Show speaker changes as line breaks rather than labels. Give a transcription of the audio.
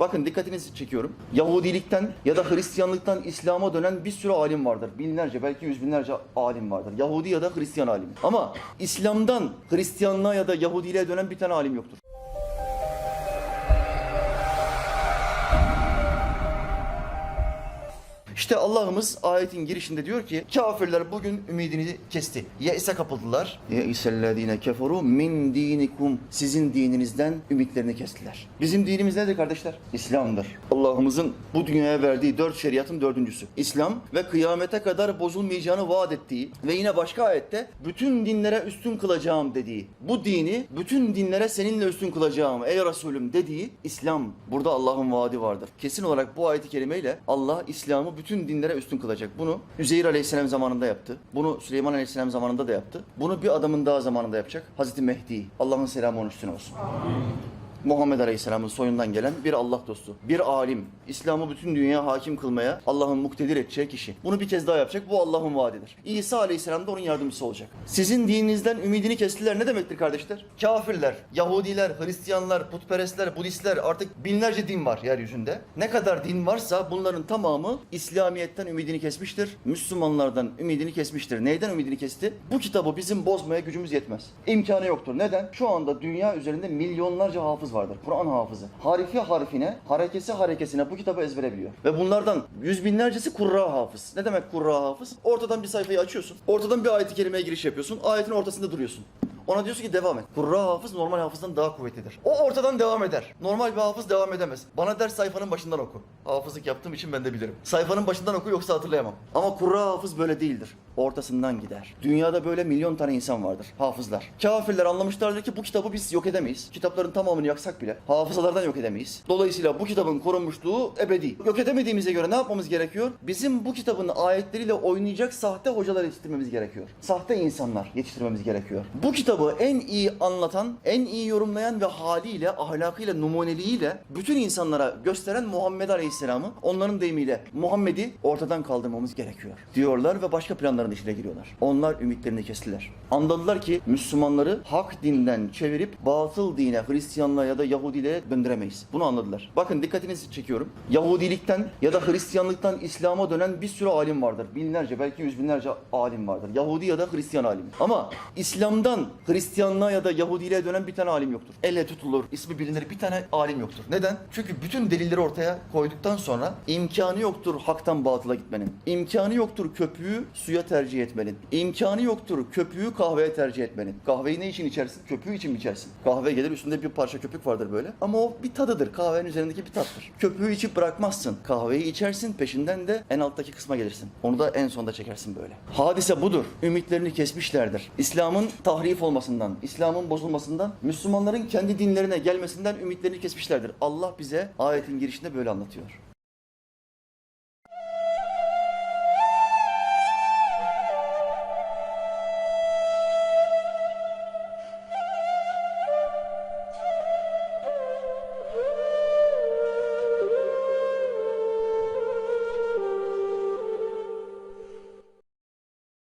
Bakın dikkatinizi çekiyorum. Yahudilikten ya da Hristiyanlıktan İslam'a dönen bir sürü alim vardır. Binlerce belki yüz binlerce alim vardır. Yahudi ya da Hristiyan alimi. Ama İslam'dan Hristiyanlığa ya da Yahudiliğe dönen bir tane alim yoktur. İşte Allah'ımız ayetin girişinde diyor ki kafirler bugün ümidini kesti. Ye'se kapıldılar. Ye'isellezine keferu min dinikum. Sizin dininizden ümitlerini kestiler. Bizim dinimiz nedir kardeşler? İslam'dır. Allah'ımızın bu dünyaya verdiği dört şeriatın dördüncüsü. İslam ve kıyamete kadar bozulmayacağını vaat ettiği ve yine başka ayette bütün dinlere üstün kılacağım dediği. Bu dini bütün dinlere seninle üstün kılacağım ey Resulüm dediği İslam. Burada Allah'ın vaadi vardır. Kesin olarak bu ayeti kerimeyle Allah İslam'ı bütün dinlere üstün kılacak. Bunu Üzeyir Aleyhisselam zamanında yaptı. Bunu Süleyman Aleyhisselam zamanında da yaptı. Bunu bir adamın daha zamanında yapacak. Hazreti Mehdi. Allah'ın selamı onun üstüne olsun. Muhammed Aleyhisselam'ın soyundan gelen bir Allah dostu, bir alim, İslam'ı bütün dünyaya hakim kılmaya Allah'ın muktedir edeceği kişi. Bunu bir kez daha yapacak. Bu Allah'ın vaadidir. İsa Aleyhisselam da onun yardımcısı olacak. Sizin dininizden ümidini kestiler ne demektir kardeşler? Kafirler, Yahudiler, Hristiyanlar, putperestler, Budistler artık binlerce din var yeryüzünde. Ne kadar din varsa bunların tamamı İslamiyet'ten ümidini kesmiştir. Müslümanlardan ümidini kesmiştir. Neyden ümidini kesti? Bu kitabı bizim bozmaya gücümüz yetmez. İmkanı yoktur. Neden? Şu anda dünya üzerinde milyonlarca hafız vardır. Kur'an hafızı. Harifi harfine, harekesi harekesine bu kitabı ezbere biliyor. Ve bunlardan yüz binlercesi kurra hafız. Ne demek kurra hafız? Ortadan bir sayfayı açıyorsun. Ortadan bir ayet-i kerimeye giriş yapıyorsun. Ayetin ortasında duruyorsun. Ona diyorsun ki devam et. Kurra hafız normal hafızdan daha kuvvetlidir. O ortadan devam eder. Normal bir hafız devam edemez. Bana ders sayfanın başından oku. Hafızlık yaptığım için ben de bilirim. Sayfanın başından oku yoksa hatırlayamam. Ama kurra hafız böyle değildir. Ortasından gider. Dünyada böyle milyon tane insan vardır. Hafızlar. Kafirler anlamışlardır ki bu kitabı biz yok edemeyiz. Kitapların tamamını yaksak bile hafızalardan yok edemeyiz. Dolayısıyla bu kitabın korunmuşluğu ebedi. Yok edemediğimize göre ne yapmamız gerekiyor? Bizim bu kitabın ayetleriyle oynayacak sahte hocalar yetiştirmemiz gerekiyor. Sahte insanlar yetiştirmemiz gerekiyor. Bu kitabı en iyi anlatan, en iyi yorumlayan ve haliyle, ahlakıyla, numuneliğiyle bütün insanlara gösteren Muhammed Aleyhisselam'ı onların deyimiyle Muhammed'i ortadan kaldırmamız gerekiyor diyorlar ve başka planların içine giriyorlar. Onlar ümitlerini kestiler. Anladılar ki Müslümanları hak dinden çevirip batıl dine, Hristiyanlığa ya da Yahudiliğe döndüremeyiz. Bunu anladılar. Bakın dikkatinizi çekiyorum. Yahudilikten ya da Hristiyanlıktan İslam'a dönen bir sürü alim vardır. Binlerce belki yüz binlerce alim vardır. Yahudi ya da Hristiyan alimi. Ama İslam'dan Hristiyanlığa ya da Yahudiliğe dönen bir tane alim yoktur. Elle tutulur, ismi bilinir bir tane alim yoktur. Neden? Çünkü bütün delilleri ortaya koyduktan sonra imkanı yoktur haktan batıla gitmenin. İmkanı yoktur köpüğü suya tercih etmenin. İmkanı yoktur köpüğü kahveye tercih etmenin. Kahveyi ne için içersin? Köpüğü için mi içersin? Kahve gelir üstünde bir parça köpük vardır böyle. Ama o bir tadıdır. Kahvenin üzerindeki bir tattır. Köpüğü içip bırakmazsın. Kahveyi içersin peşinden de en alttaki kısma gelirsin. Onu da en sonda çekersin böyle. Hadise budur. Ümitlerini kesmişlerdir. İslam'ın tahrif olmasından, İslam'ın bozulmasından, Müslümanların kendi dinlerine gelmesinden ümitlerini kesmişlerdir. Allah bize ayetin girişinde böyle anlatıyor.